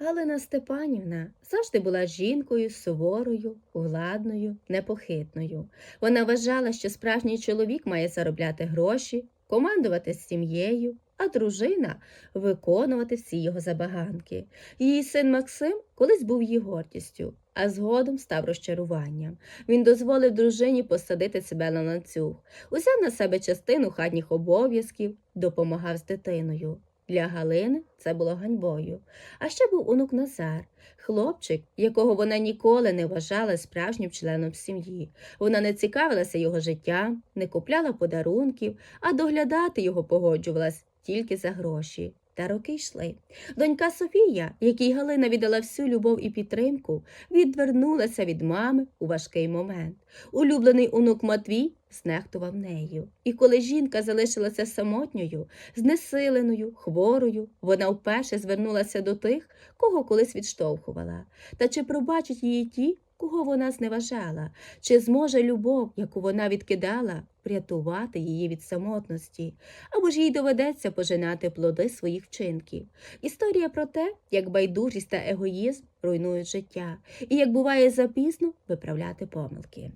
Галина Степанівна завжди була жінкою суворою, владною, непохитною. Вона вважала, що справжній чоловік має заробляти гроші, командувати сім'єю, а дружина виконувати всі його забаганки. Її син Максим колись був її гордістю, а згодом став розчаруванням. Він дозволив дружині посадити себе на ланцюг, узяв на себе частину хатніх обов'язків, допомагав з дитиною. Для Галини це було ганьбою. А ще був онук Назар, хлопчик, якого вона ніколи не вважала справжнім членом сім'ї. Вона не цікавилася його життям, не купляла подарунків, а доглядати його погоджувалась тільки за гроші. Та роки йшли. Донька Софія, якій Галина віддала всю любов і підтримку, відвернулася від мами у важкий момент. Улюблений онук Матвій знехтував нею. І коли жінка залишилася самотньою, знесиленою, хворою, вона вперше звернулася до тих, кого колись відштовхувала. Та чи пробачать її ті, кого вона зневажала, чи зможе любов, яку вона відкидала, врятувати її від самотності, або ж їй доведеться пожинати плоди своїх вчинків. Історія про те, як байдужість та егоїзм руйнують життя, і як буває запізно виправляти помилки.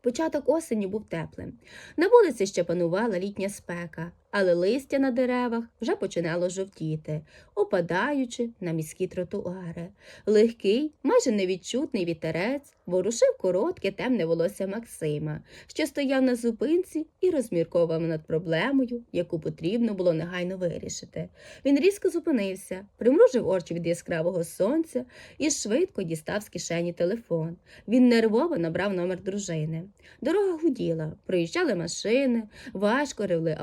Початок осені був теплим. На вулиці ще панувала літня спека, але листя на деревах вже починало жовтіти, опадаючи на міські тротуари. Легкий, майже невідчутний вітерець ворушив коротке темне волосся Максима, що стояв на зупинці і розмірковував над проблемою, яку потрібно було негайно вирішити. Він різко зупинився, примружив очі від яскравого сонця і швидко дістав з кишені телефон. Він нервово набрав номер дружини. Дорога гуділа, проїжджали машини, важко ревли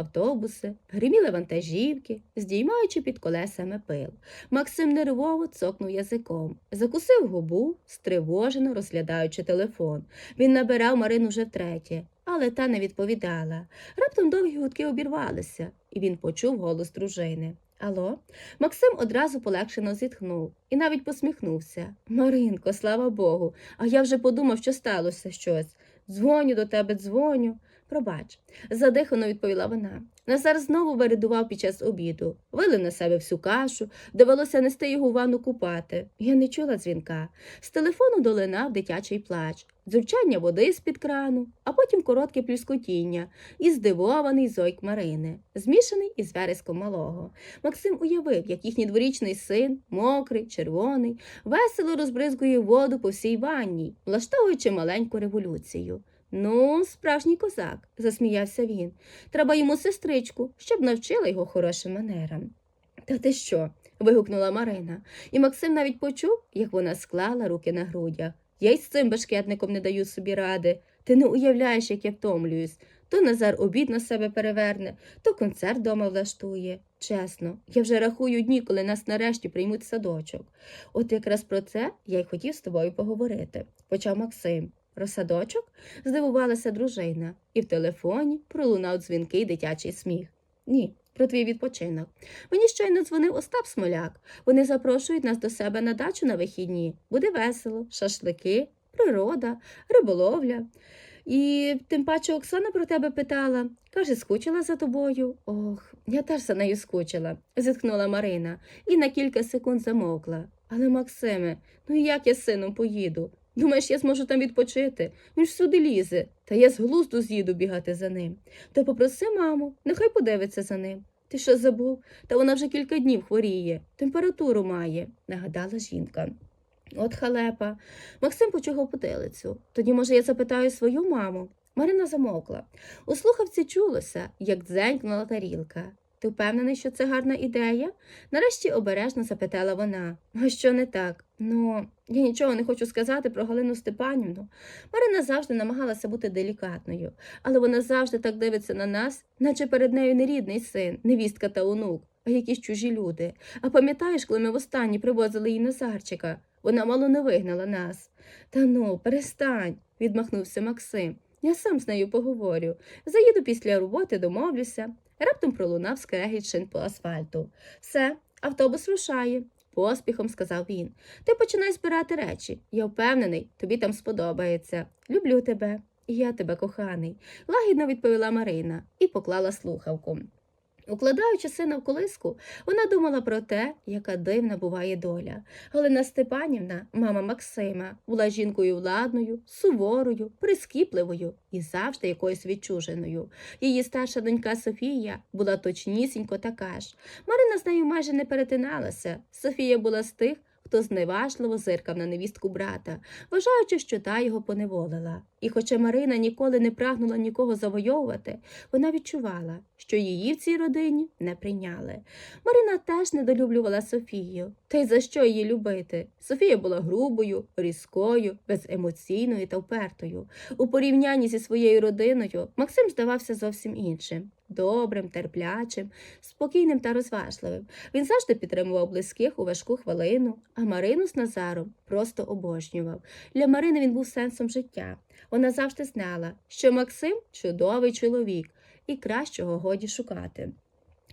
автобуси, гриміли вантажівки, здіймаючи під колесами пил. Максим нервово цокнув язиком, закусив губу, стривожено розглядаючи телефон. Він набирав Марину вже втретє, але та не відповідала. Раптом довгі гудки обірвалися, і він почув голос дружини. Алло? Максим одразу полегшено зітхнув і навіть посміхнувся. Маринко, слава Богу, а я вже подумав, що сталося щось. Дзвоню до тебе, дзвоню. Пробач, задихано відповіла вона. Назар знову виридував під час обіду, вилив на себе всю кашу, довелося нести його в ванну купати. Я не чула дзвінка. З телефону долинав дитячий плач, дзюрчання води з-під крану, а потім коротке плюскотіння і здивований зойк Марини, змішаний із вереском малого. Максим уявив, як їхній дворічний син, мокрий, червоний, весело розбризгує воду по всій ванні, влаштовуючи маленьку революцію. Ну, справжній козак, засміявся він. Треба йому сестричку, щоб навчила його хорошим манерам. Та ти що? вигукнула Марина, і Максим навіть почув, як вона склала руки на грудях. Я й з цим башкетником не даю собі ради. Ти не уявляєш, як я втомлююсь. То Назар обід на себе переверне, то концерт дома влаштує. Чесно, я вже рахую дні, коли нас нарешті приймуть садочок. От якраз про це я й хотів з тобою поговорити, почав Максим. Про садочок? здивувалася дружина, і в телефоні пролунав дзвінкий дитячий сміх. Ні, про твій відпочинок. Мені щойно дзвонив Остап Смоляк. Вони запрошують нас до себе на дачу на вихідні. Буде весело, шашлики, природа, риболовля. І тим паче Оксана про тебе питала. Каже, скучила за тобою. Ох, я теж за нею скучила, зітхнула Марина і на кілька секунд замовкла. Але, Максиме, ну як я з сином поїду? Думаєш, я зможу там відпочити? Він ж сюди лізе, та я з глузду з'їду бігати за ним. То попроси маму, нехай подивиться за ним. Ти що забув? Та вона вже кілька днів хворіє, температуру має, нагадала жінка. От халепа. Максим почув потилицю. Тоді, може, я запитаю свою маму. Марина замовкла. У слухавці чулося, як дзенькнула тарілка. Ти впевнений, що це гарна ідея? Нарешті обережно запитала вона. А що не так? Ну, я нічого не хочу сказати про Галину Степанівну. Марина завжди намагалася бути делікатною, але вона завжди так дивиться на нас, наче перед нею не рідний син, невістка та онук, а якісь чужі люди. А пам'ятаєш, коли ми востаннє привозили її Назарчика? Вона мало не вигнала нас. Та ну, перестань, відмахнувся Максим. Я сам з нею поговорю. Заїду після роботи, домовлюся. Раптом пролунав скрегіт шин по асфальту. Все, автобус рушає, поспіхом сказав він. Ти починай збирати речі. Я впевнений, тобі там сподобається. Люблю тебе. Я тебе, коханий, лагідно відповіла Марина і поклала слухавку. Укладаючи сина в колиску, вона думала про те, яка дивна буває доля. Галина Степанівна, мама Максима, була жінкою владною, суворою, прискіпливою і завжди якоюсь відчуженою. Її старша донька Софія була точнісінько така ж. Марина з нею майже не перетиналася. Софія була з тих, хто зневажливо зиркав на невістку брата, вважаючи, що та його поневолила. І хоча Марина ніколи не прагнула нікого завойовувати, вона відчувала, що її в цій родині не прийняли. Марина теж недолюблювала Софію. Та й за що її любити? Софія була грубою, різкою, беземоційною та впертою. У порівнянні зі своєю родиною Максим здавався зовсім іншим. Добрим, терплячим, спокійним та розважливим. Він завжди підтримував близьких у важку хвилину, а Марину з Назаром просто обожнював. Для Марини він був сенсом життя. Вона завжди знала, що Максим чудовий чоловік, і кращого годі шукати.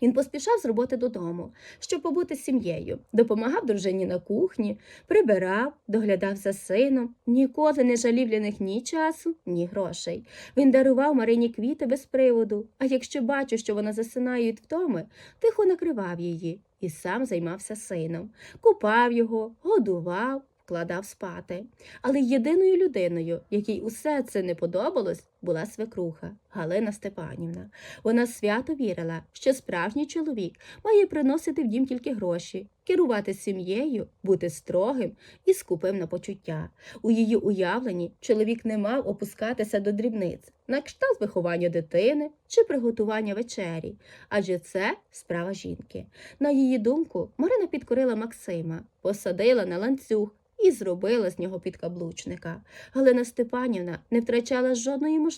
Він поспішав з роботи додому, щоб побути з сім'єю, допомагав дружині на кухні, прибирав, доглядав за сином, ніколи не жалів для них ні часу, ні грошей. Він дарував Марині квіти без приводу, а якщо бачив, що вона засинає від втоми, тихо накривав її і сам займався сином, купав його, годував, вкладав спати. Але єдиною людиною, якій усе це не подобалось, була свекруха Галина Степанівна. Вона свято вірила, що справжній чоловік має приносити в дім тільки гроші, керувати сім'єю, бути строгим і скупим на почуття. У її уявленні чоловік не мав опускатися до дрібниць, на кшталт виховання дитини чи приготування вечері, адже це справа жінки. На її думку, Марина підкорила Максима, посадила на ланцюг. І зробила з нього підкаблучника. Галина Степанівна не втрачала жодної можливості,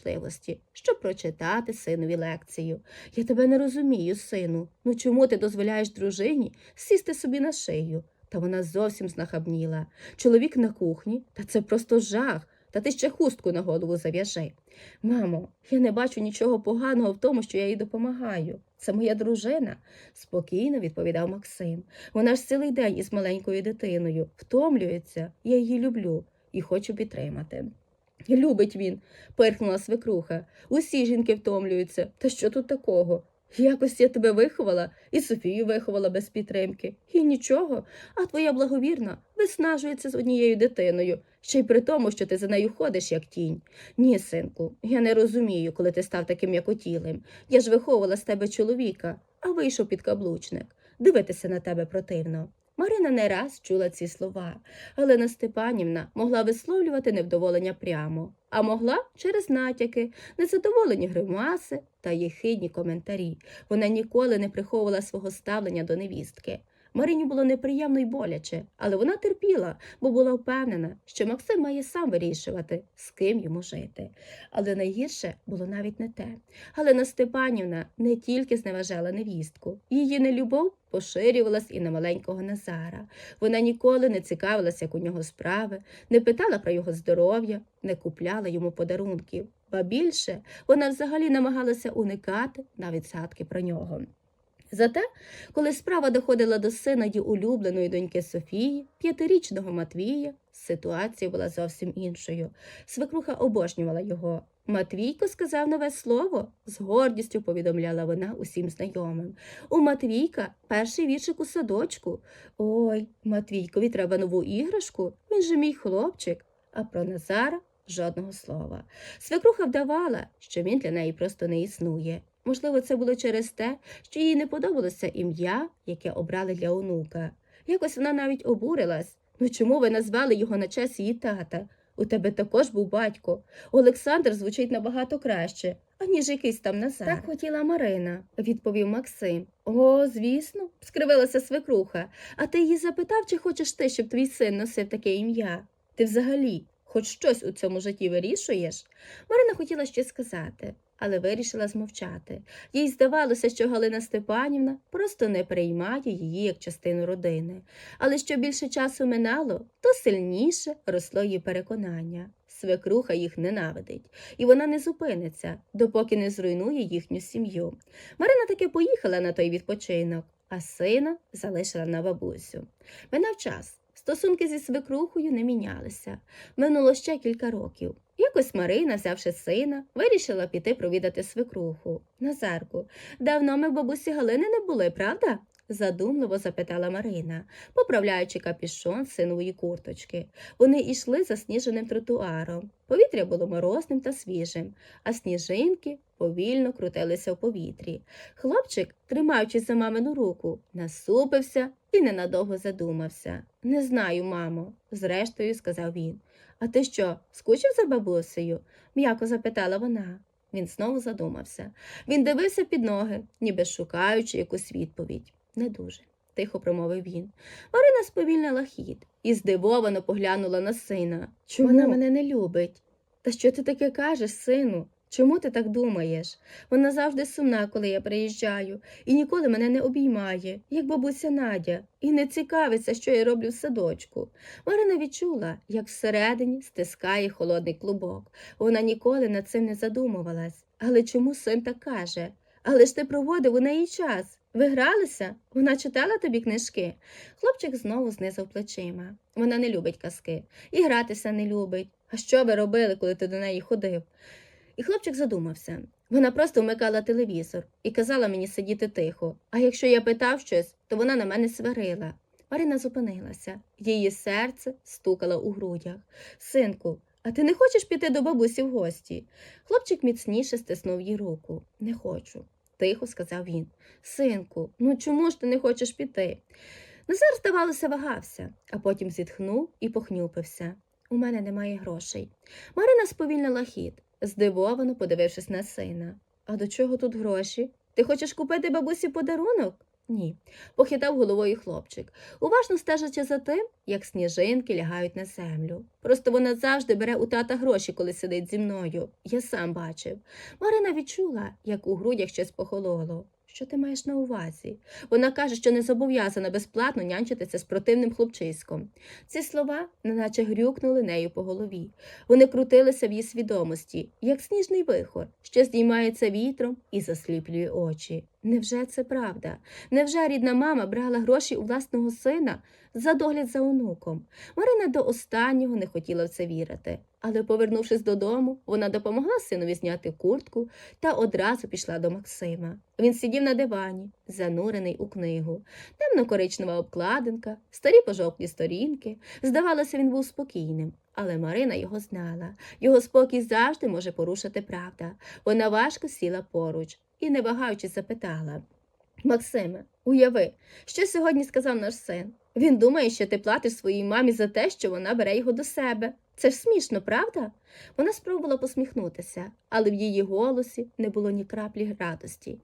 щоб прочитати синові лекцію. Я тебе не розумію, сину. Ну чому ти дозволяєш дружині сісти собі на шию? Та вона зовсім знахабніла. Чоловік на кухні, та це просто жах. Та ти ще хустку на голову зав'яжи. Мамо, я не бачу нічого поганого в тому, що я їй допомагаю. Це моя дружина, спокійно відповідав Максим. Вона ж цілий день із маленькою дитиною, втомлюється, я її люблю і хочу підтримати. Любить він, пирхнула свекруха. Усі жінки втомлюються. Та що тут такого? Якось я тебе виховала і Софію виховала без підтримки. І нічого, а твоя благовірна виснажується з однією дитиною, ще й при тому, що ти за нею ходиш, як тінь. Ні, синку, я не розумію, коли ти став таким м'якотілим. Я ж виховувала з тебе чоловіка, а вийшов підкаблучник. Дивитися на тебе противно. Марина не раз чула ці слова. Галина Степанівна могла висловлювати невдоволення прямо, а могла через натяки, незадоволені гримаси та єхидні коментарі. Вона ніколи не приховувала свого ставлення до невістки. Марині було неприємно й боляче, але вона терпіла, бо була впевнена, що Максим має сам вирішувати, з ким йому жити. Але найгірше було навіть не те. Галина Степанівна не тільки зневажала невістку, її нелюбов поширювалась і на маленького Назара. Вона ніколи не цікавилася, як у нього справи, не питала про його здоров'я, не купляла йому подарунків. Ба більше вона взагалі намагалася уникати навіть згадки про нього. Зате, коли справа доходила до сина її улюбленої доньки Софії, п'ятирічного Матвія, ситуація була зовсім іншою. Свекруха обожнювала його. Матвійко сказав нове слово, з гордістю повідомляла вона усім знайомим. У Матвійка перший віршик у садочку. Ой, Матвійкові треба нову іграшку, він же мій хлопчик. А про Назара жодного слова. Свекруха вдавала, що він для неї просто не існує. Можливо, це було через те, що їй не подобалося ім'я, яке обрали для онука. Якось вона навіть обурилась. Ну чому ви назвали його на честь її тата? У тебе також був батько. Олександр звучить набагато краще, аніж якийсь там Назар. Так хотіла Марина, відповів Максим. О, звісно, скривилася свекруха. А ти її запитав, чи хочеш ти, щоб твій син носив таке ім'я? Ти взагалі хоч щось у цьому житті вирішуєш? Марина хотіла щось сказати, але вирішила змовчати. Їй здавалося, що Галина Степанівна просто не приймає її як частину родини. Але що більше часу минало, то сильніше росло її переконання. Свекруха їх ненавидить, і вона не зупиниться, допоки не зруйнує їхню сім'ю. Марина таки поїхала на той відпочинок, а сина залишила на бабусю. Минав час. Стосунки зі свекрухою не мінялися. Минуло ще кілька років. Якось Марина, взявши сина, вирішила піти провідати свекруху. Назарку, давно ми бабусі Галини не були, правда? задумливо запитала Марина, поправляючи капішон синової курточки. Вони йшли засніженим тротуаром. Повітря було морозним та свіжим, а сніжинки повільно крутилися в повітрі. Хлопчик, тримаючись за мамину руку, насупився і ненадовго задумався. Не знаю, мамо, зрештою сказав він. А ти що, скучив за бабусею? м'яко запитала вона. Він знову задумався. Він дивився під ноги, ніби шукаючи якусь відповідь. Не дуже, тихо промовив він. Марина сповільнила хід і здивовано поглянула на сина. Чому? Вона мене не любить. Та що ти таке кажеш, сину? Чому ти так думаєш? Вона завжди сумна, коли я приїжджаю, і ніколи мене не обіймає, як бабуся Надя, і не цікавиться, що я роблю в садочку. Марина відчула, як всередині стискає холодний клубок. Вона ніколи над цим не задумувалась. Але чому син так каже? Але ж ти проводив у неї час. Ви гралися? Вона читала тобі книжки. Хлопчик знову знизав плечима. Вона не любить казки і гратися не любить. А що ви робили, коли ти до неї ходив? І хлопчик задумався. Вона просто вмикала телевізор і казала мені сидіти тихо. А якщо я питав щось, то вона на мене сварила. Марина зупинилася. Її серце стукало у грудях. Синку, а ти не хочеш піти до бабусі в гості? Хлопчик міцніше стиснув їй руку. Не хочу, тихо сказав він. Синку, ну чому ж ти не хочеш піти? Назар, здавалося, вагався, а потім зітхнув і похнюпився. У мене немає грошей. Марина сповільнила хід, здивовано подивившись на сина. А до чого тут гроші? Ти хочеш купити бабусі подарунок? Ні, похитав головою хлопчик, уважно стежачи за тим, як сніжинки лягають на землю. Просто вона завжди бере у тата гроші, коли сидить зі мною. Я сам бачив. Марина відчула, як у грудях щось похололо. Що ти маєш на увазі? Вона каже, що не зобов'язана безплатно нянчитися з противним хлопчиськом. Ці слова неначе грюкнули нею по голові. Вони крутилися в її свідомості, як сніжний вихор, що здіймається вітром і засліплює очі. Невже це правда? Невже рідна мама брала гроші у власного сина за догляд за онуком? Марина до останнього не хотіла в це вірити, але, повернувшись додому, вона допомогла синові зняти куртку та одразу пішла до Максима. Він сидів на дивані, занурений у книгу. Темно-коричнева обкладинка, старі пожовклі сторінки. Здавалося, він був спокійним, але Марина його знала. Його спокій завжди може порушити правда. Вона важко сіла поруч і, не вагаючись, запитала Максиме, уяви, що сьогодні сказав наш син. Він думає, що ти платиш своїй мамі за те, що вона бере його до себе. Це ж смішно, правда? Вона спробувала посміхнутися, але в її голосі не було ні краплі радості.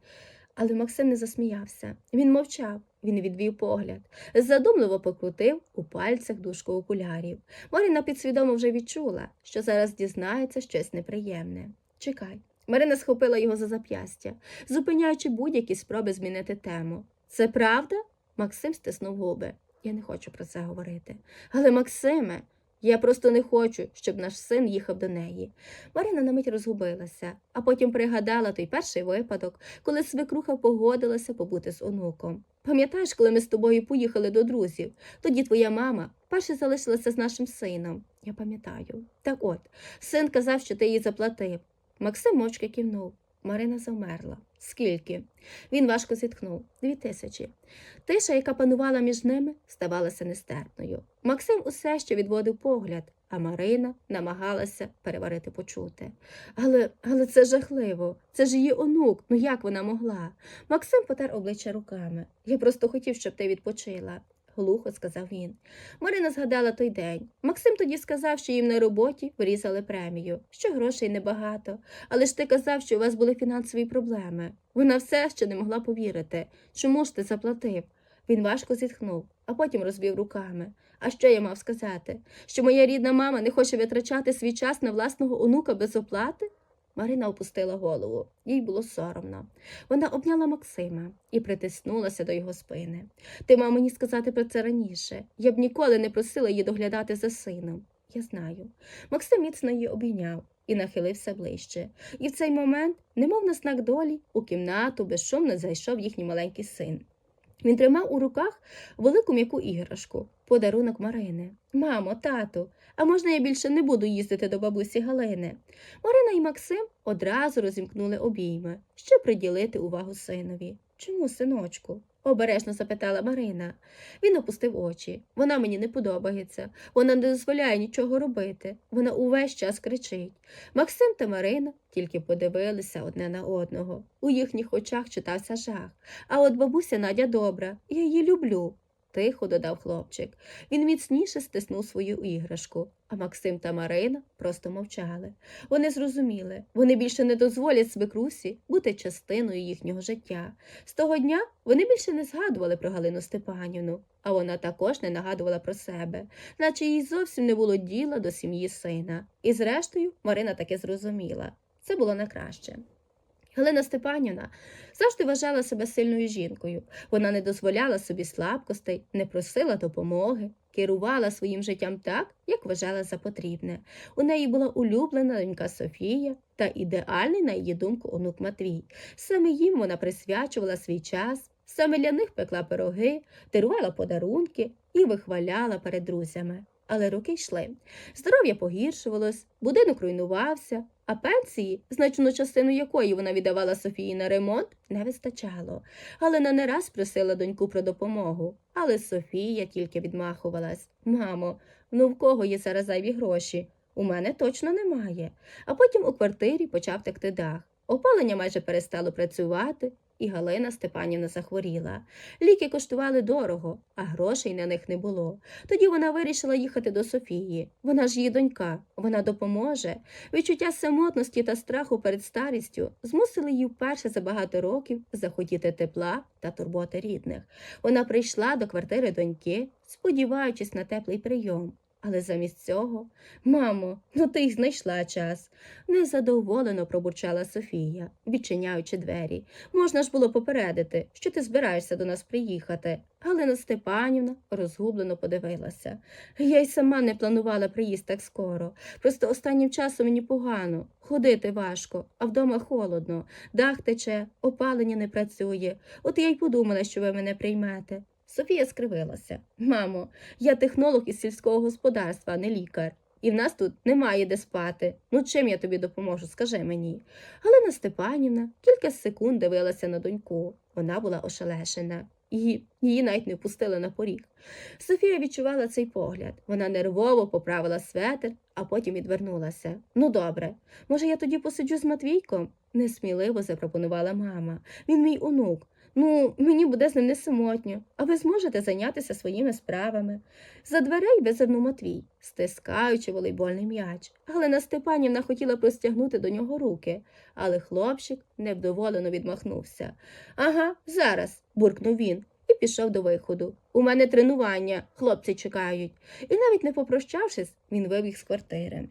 Але Максим не засміявся. Він мовчав, він відвів погляд, задумливо покрутив у пальцях дужку окулярів. Марина підсвідомо вже відчула, що зараз дізнається щось неприємне. Чекай. Марина схопила його за зап'ястя, зупиняючи будь-які спроби змінити тему. Це правда? Максим стиснув губи. Я не хочу про це говорити. Але, Максиме, я просто не хочу, щоб наш син їхав до неї. Марина на мить розгубилася, а потім пригадала той перший випадок, коли свекруха погодилася побути з онуком. Пам'ятаєш, коли ми з тобою поїхали до друзів? Тоді твоя мама перше залишилася з нашим сином. Я пам'ятаю. Так от, син казав, що ти їй заплатив. Максим мовчки кивнув. Марина завмерла. Скільки? Він важко зітхнув. Дві тисячі. Тиша, яка панувала між ними, ставалася нестерпною. Максим усе ще відводив погляд, а Марина намагалася переварити почуте. Але, але це жахливо. Це ж її онук. Ну як вона могла? Максим потер обличчя руками. Я просто хотів, щоб ти відпочила. Глухо сказав він. Марина згадала той день. Максим тоді сказав, що їм на роботі вирізали премію, що грошей небагато. Але ж ти казав, що у вас були фінансові проблеми. Вона все ще не могла повірити. Чому ж ти заплатив? Він важко зітхнув, а потім розвів руками. А що я мав сказати? Що моя рідна мама не хоче витрачати свій час на власного онука без оплати? Марина опустила голову, їй було соромно. Вона обняла Максима і притиснулася до його спини. Ти мав мені сказати про це раніше. Я б ніколи не просила її доглядати за сином. Я знаю. Максим міцно її обійняв і нахилився ближче. І в цей момент, немов на знак долі, у кімнату безшумно зайшов їхній маленький син. Він тримав у руках велику м'яку іграшку, Подарунок Марини. Мамо, тату, а можна я більше не буду їздити до бабусі Галини? Марина і Максим одразу розімкнули обійми, щоб приділити увагу синові. Чому, синочку? обережно запитала Марина. Він опустив очі. Вона мені не подобається. Вона не дозволяє нічого робити. Вона увесь час кричить. Максим та Марина тільки подивилися одне на одного. У їхніх очах читався жах. А от бабуся Надя добра, я її люблю. Тихо додав хлопчик. Він міцніше стиснув свою іграшку, а Максим та Марина просто мовчали. Вони зрозуміли, вони більше не дозволять свекрусі бути частиною їхнього життя. З того дня вони більше не згадували про Галину Степанівну, а вона також не нагадувала про себе, наче їй зовсім не було діла до сім'ї сина. І зрештою Марина таки зрозуміла. Це було на краще. Галина Степанівна завжди вважала себе сильною жінкою. Вона не дозволяла собі слабкостей, не просила допомоги, керувала своїм життям так, як вважала за потрібне. У неї була улюблена донька Софія та ідеальний, на її думку, онук Матвій. Саме їм вона присвячувала свій час, саме для них пекла пироги, дарувала подарунки і вихваляла перед друзями. Але роки йшли. Здоров'я погіршувалось, будинок руйнувався, а пенсії, значну частину якої вона віддавала Софії на ремонт, не вистачало. Галина не раз просила доньку про допомогу, але Софія тільки відмахувалась. Мамо, ну в кого є зараз зайві гроші? У мене точно немає. А потім у квартирі почав текти дах. Опалення майже перестало працювати, і Галина Степанівна захворіла. Ліки коштували дорого, а грошей на них не було. Тоді вона вирішила їхати до Софії. Вона ж її донька, вона допоможе. Відчуття самотності та страху перед старістю змусили її вперше за багато років захотіти тепла та турботи рідних. Вона прийшла до квартири доньки, сподіваючись на теплий прийом. Але замість цього, мамо, ну ти й знайшла час. Незадоволено пробурчала Софія, відчиняючи двері. Можна ж було попередити, що ти збираєшся до нас приїхати. Галина Степанівна розгублено подивилася. Я й сама не планувала приїзд так скоро. Просто останнім часом мені погано, ходити важко, а вдома холодно, дах тече, опалення не працює. От я й подумала, що ви мене приймете. Софія скривилася. Мамо, я технолог із сільського господарства, а не лікар. І в нас тут немає де спати. Ну чим я тобі допоможу, скажи мені. Галина Степанівна кілька секунд дивилася на доньку. Вона була ошелешена. І її навіть не впустили на поріг. Софія відчувала цей погляд. Вона нервово поправила светр, а потім відвернулася. Ну, добре, може, я тоді посиджу з Матвійком? несміливо запропонувала мама. Він мій онук. Ну, мені буде з ним не самотньо, а ви зможете зайнятися своїми справами. За дверей визирнув Матвій, стискаючи волейбольний м'яч. Галина Степанівна хотіла простягнути до нього руки, але хлопчик невдоволено відмахнувся. Ага, зараз, буркнув він і пішов до виходу. У мене тренування, хлопці чекають. І навіть не попрощавшись, він вибіг з квартири.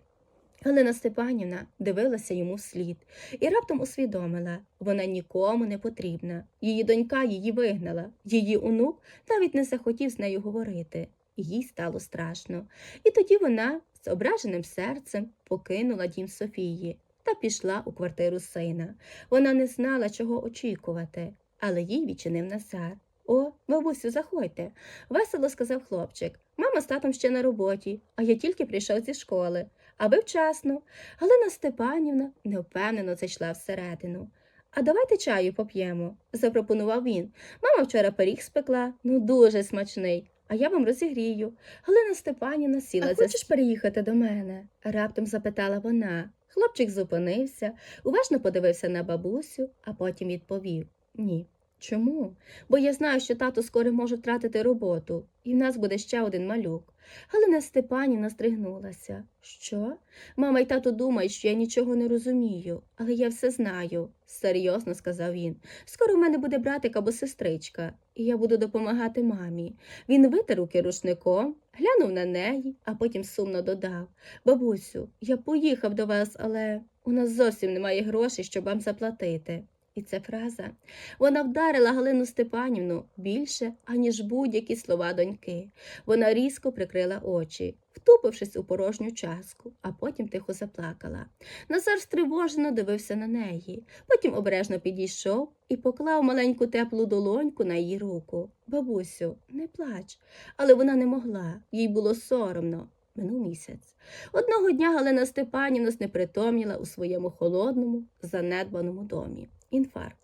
Галина Степанівна дивилася йому вслід і раптом усвідомила, вона нікому не потрібна. Її донька її вигнала, її онук навіть не захотів з нею говорити, і їй стало страшно. І тоді вона з ображеним серцем покинула дім Софії та пішла у квартиру сина. Вона не знала, чого очікувати, але їй відчинив Назар. О, бабусю, заходьте, весело сказав хлопчик. Мама з татом ще на роботі, а я тільки прийшов зі школи. А ви вчасно. Галина Степанівна невпевнено зайшла всередину. А давайте чаю поп'ємо, запропонував він. Мама вчора пиріг спекла, ну дуже смачний, а я вам розігрію. Галина Степанівна сіла А за хочеш переїхати до мене? раптом запитала вона. Хлопчик зупинився, уважно подивився на бабусю, а потім відповів Ні. Чому? Бо я знаю, що тато скоро може втратити роботу, і в нас буде ще один малюк. Галина Степанівна стригнулася. Що? Мама й тато думають, що я нічого не розумію, але я все знаю, серйозно сказав він. Скоро в мене буде братик або сестричка, і я буду допомагати мамі. Він витер руки рушником, глянув на неї, а потім сумно додав Бабусю, я поїхав до вас, але у нас зовсім немає грошей, щоб вам заплатити. І ця фраза вона вдарила Галину Степанівну більше, аніж будь-які слова доньки. Вона різко прикрила очі, втупившись у порожню часку, а потім тихо заплакала. Назар стривожено дивився на неї, потім обережно підійшов і поклав маленьку теплу долоньку на її руку. Бабусю, не плач, але вона не могла, їй було соромно. Минув місяць. Одного дня Галина Степанівна знепритомніла у своєму холодному, занедбаному домі. Інфаркт.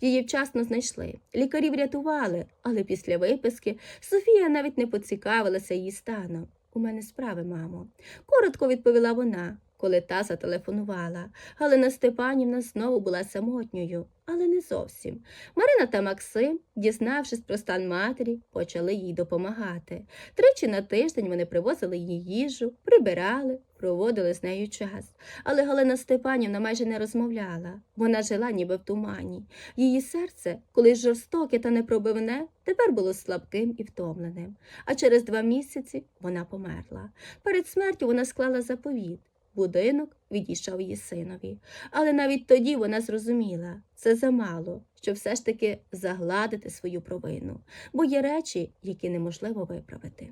Її вчасно знайшли. Лікарі врятували, але після виписки Софія навіть не поцікавилася її станом. У мене справи, мамо. Коротко відповіла вона, коли та зателефонувала. Галина Степанівна знову була самотньою, але не зовсім. Марина та Максим, дізнавшись про стан матері, почали їй допомагати. Тричі на тиждень вони привозили їй їжу, прибирали, проводили з нею час. Але Галина Степанівна майже не розмовляла. Вона жила ніби в тумані. Її серце, колись жорстоке та непробивне, тепер було слабким і втомленим. А через два місяці вона померла. Перед смертю вона склала заповіт. Будинок відійшов її синові. Але навіть тоді вона зрозуміла, це замало, щоб все ж таки загладити свою провину, бо є речі, які неможливо виправити.